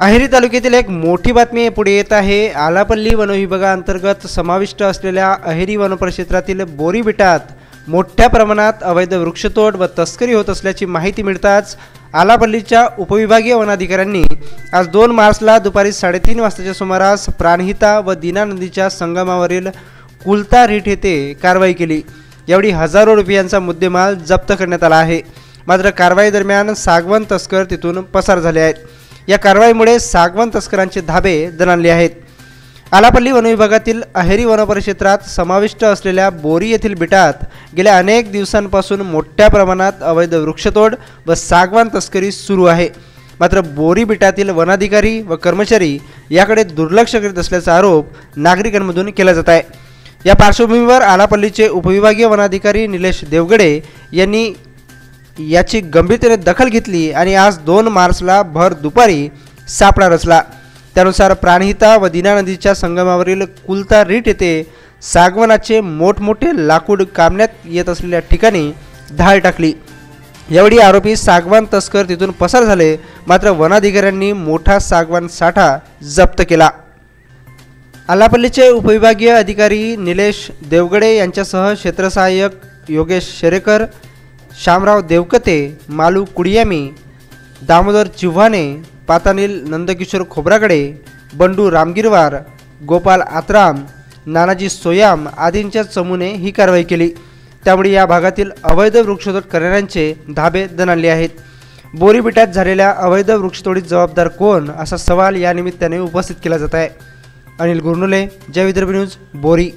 अहेरी तालुक्यातील एक मोठी बातमी पुढे येत आहे. आलापल्ली वनविभागाअंतर्गत समाविष्ट असलेल्या अहेरी वनपरिक्षेत्रातील बोरी बेटात मोठ्या प्रमाणात अवैध वृक्षतोड व तस्करी होत असल्याची माहिती मिळताच आलापल्लीच्या उपविभागीय वनाधिकाऱ्यांनी आज दोन मार्चला दुपारी साडेतीन वाजताच्या सुमारास प्राणहिता व दिना नदीच्या संगमावरील कुलता रिठ येथे कारवाई केली. यावेळी हजारो रुपयांचा मुद्देमाल जप्त करण्यात आला आहे. मात्र कारवाई दरम्यान सागवन तस्कर तिथून पसार झाले आहेत. या कारवाईमुळे सागवन तस्करांचे धाबे दणाणले आहेत. आलापल्ली वनविभागातील अहेरी वनपरिक्षेत्रात समाविष्ट असलेल्या बोरी येथील बिटात गेल्या अनेक दिवसांपासून मोठ्या प्रमाणात अवैध वृक्षतोड व सागवान तस्करी सुरू आहे. मात्र बोरी बिटातील वनाधिकारी व कर्मचारी याकडे दुर्लक्ष करीत असल्याचा आरोप नागरिकांमधून केला जात आहे. या पार्श्वभूमीवर आलापल्लीचे उपविभागीय वनाधिकारी निलेश देवगडे यांनी याची गंभीरतेने दखल घेतली आणि आज दोन मार्चला भर दुपारी सापळा रचला. त्यानुसार प्राणहिता व दिना नदीच्या संगमावरील कुलता रीट येथे सागवनाचे मोठमोठे लाकूड कामण्यात येत असलेल्या ठिकाणी धाड टाकली. यावेळी आरोपी सागवान तस्कर तिथून पसार झाले मात्र वनाधिकाऱ्यांनी मोठा सागवान साठा जप्त केला. आलापल्लीचे उपविभागीय अधिकारी निलेश देवगडे यांच्यासह क्षेत्रसहाय्यक योगेश शेरेकर शामराव देवकते मालू कुडियामी दामोदर चिव्हाणे पातानील नंदकिशोर खोब्रागडे बंडू रामगिरवार गोपाल आत्राम नानाजी सोयाम आदींच्या चमूने ही कारवाई केली. त्यामुळे या भागातील अवैध वृक्षतोड करणाऱ्यांचे धाबे दणाले आहेत. बोरी बिटात झालेल्या अवैध वृक्षतोडीत जबाबदार कोण असा सवाल या निमित्ताने उपस्थित केला जात आहे. अनिल गुरनुले जय विदर्भ न्यूज बोरी.